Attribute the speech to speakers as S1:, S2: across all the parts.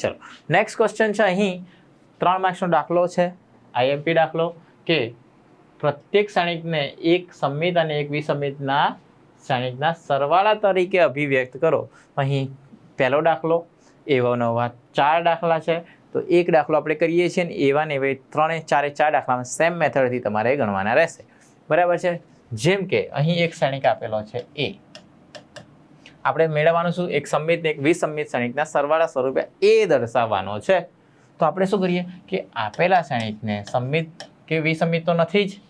S1: ચલો. Next question છે, અહીં ત્રણ માર્ક્સનો દાખલો છે. આઈએમપી દાખલો કે પ્રત્યેક ક્ષણિકને એક સંમિત અને એક વિસમિતના ક્ષણિકના સરવાળા તરીકે અભિવ્યક્ત કરો. અહીં પહેલો દાખલો, એવા નવા ચાર દાખલા છે. તો એક દાખલો આપણે કરીએ છીએ ને એવા ને એવા ત્રણે ચારે ચાર દાખલામાં સેમ મેથડથી તમારે ગણવાના રહેશે. બરાબર છે? જેમ કે અહીં એક ક્ષણિક આપેલો છે એ આપણે મેળવવાનું શું? એક સંમિત એક વિસંમિત ક્ષણિકના સરવાળા સ્વરૂપે એ દર્શાવવાનો છે. તો આપણે શું કરીએ કે આપેલા ક્ષણિકને સંમિત કે વિસંમિત તો નથી જ.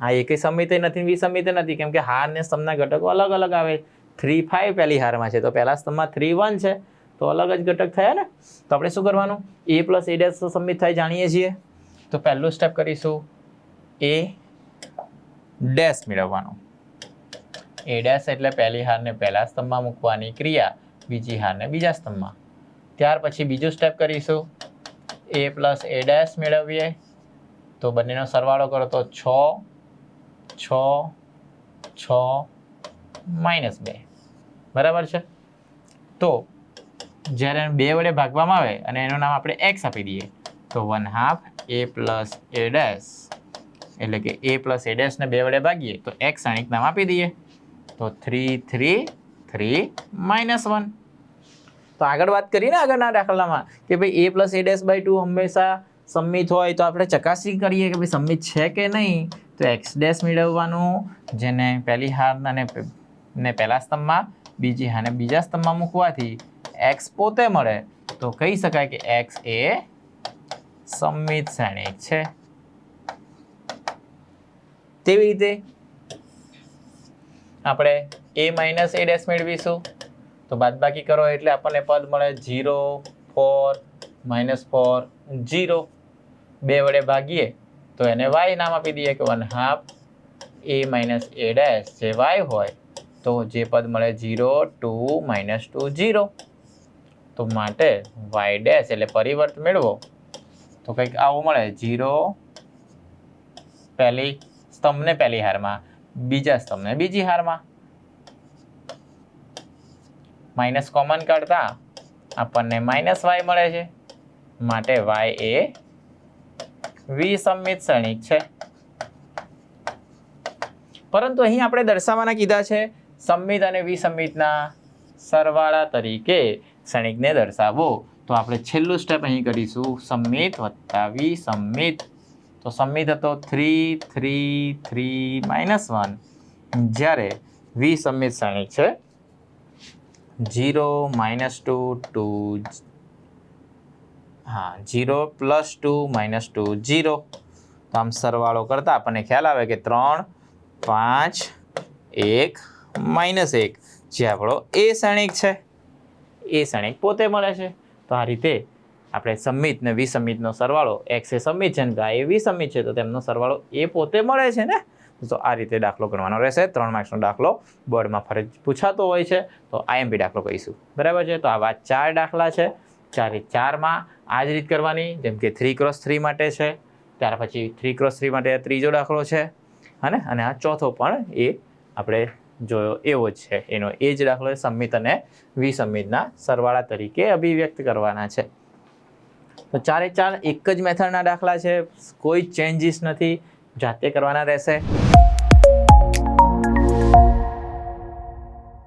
S1: આ એકે સંમિત નથી વિસંમિત નથી. કેમ કે હાર ને સ્તંભના ઘટકો અલગ અલગ આવે. થ્રી ફાઈવ પહેલી હારમાં છે. તો પહેલા સ્તંભમાં થ્રી વન છે. તો અલગ જ ઘટક થયા ને? તો આપણે શું કરવાનું? એ પ્લસ એ ડેશ સંમિત થાય જાણીએ છીએ. તો પહેલું સ્ટેપ કરીશું. એ ડેશ મેળવવાનું. એ ડેશ એટલે પહેલી હારને પહેલા સ્તંભમાં મૂકવાની ક્રિયા, બીજી હારને બીજા સ્તંભમાં. ત્યાર પછી બીજું સ્ટેપ કરીશું. એ પ્લસ એ ડેશ મેળવીએ. તો બંનેનો સરવાળો કરો તો છ છ છ માઇનસ બે. બરાબર છે? તો જ્યારે એને બે વડે ભાગવામાં આવે અને એનું નામ આપણે એક્સ આપી દઈએ, તો one half A plus A dash એટલે કે એ પ્લસ એ ડેશને બે વડે ભાગીએ, તો એક્સ અણિક નામ આપી દઈએ. તો three three three minus one તો આગળ વાત કરીએ ને આગળના દાખલામાં, કે ભાઈ A plus A dash by two હંમેશા સંમિત હોય તો આપણે ચકાસણી કરીએ કે ભાઈ સંમિત છે કે નહીં? તો એક્સ ડેશ મેળવવાનું, જેને પહેલી હાર અને ને પહેલા સ્તંભમાં, બીજી હારને બીજા સ્તંભમાં મૂકવાથી એક્સ પોતે મળે. તો કહી શકાય કે એક્સ એ સંમિત શ્રેણિક છે. તેવી રીતે આપણે એ માઇનસ એ ડેશ મેળવીશું. તો બાદબાકી કરો એટલે આપણને પદ મળે zero four minus four zero બે વડે ભાગીએ તો એને વાય નામ આપી દઈએ કે one half A minus A dash જે વાય હોય તો જે પદ મળે zero two minus two zero તો માટે વાય ડેશ એટલે પરિવર્ત મેળવો. તો કંઈક આવું મળે. જીરો પહેલી, સ્તંભને પહેલી હારમાં. બીજા સ્તંભને બીજી હારમાં માઇનસ કોમન કાઢતા આપણને માઇનસ વાય મળે છે. માટે વાય એ વિસંમિત શ્રેણિક છે. પરંતુ અહીં આપણે દર્શાવવાના કીધા છે, સંમિત અને વિસંમિતના સરવાળા તરીકે શ્રેણિકને દર્શાવો. તો આપણે છેલ્લું સ્ટેપ અહીં કરીશું. સંમિત વત્તા વિસંમિત. તો સમિત હતો three three three minus one જ્યારે વી સમિત શ્રેણિક છે જીરો માઇનસ ટુ ટુ હા zero plus two minus two zero તો આમ સરવાળો કરતાં આપણને ખ્યાલ આવે કે ત્રણ, પાંચ, એક માઇનસ એક. જે આપણો એ શ્રેણિક છે, એ શ્રેણિક પોતે મળે છે. તો આ રીતે આપણે સમિત ને વિસમિતનો સરવાળો એક્સ એ સમિત છે ને આ એ વિસમિત છે, તો તેમનો સરવાળો એ પોતે મળે છે ને? તો આ રીતે દાખલો ગણવાનો રહેશે. ત્રણ માર્ક્સનો દાખલો બોર્ડમાં ફરજ પૂછાતો હોય છે, તો આઈએમપી દાખલો કહીશું બરાબર છે? તો આવા ચાર દાખલા છે. ચારે ચારમાં આ જ રીત કરવાની, જેમ કે થ્રી ક્રોસ થ્રી માટે છે. ત્યાર પછી થ્રી ક્રોસ થ્રી માટે ત્રીજો દાખલો છે. અને અને આ ચોથો પણ એ આપણે જોયો એવો જ છે. એનો એ જ દાખલો સંમિત અને વિસમિતના સરવાળા તરીકે અભિવ્યક્ત કરવાના છે. તો ચારે ચાર એક જ મેથડના દાખલા છે. કોઈ ચેન્જીસ નથી. જાતે કરવાના રહેશે.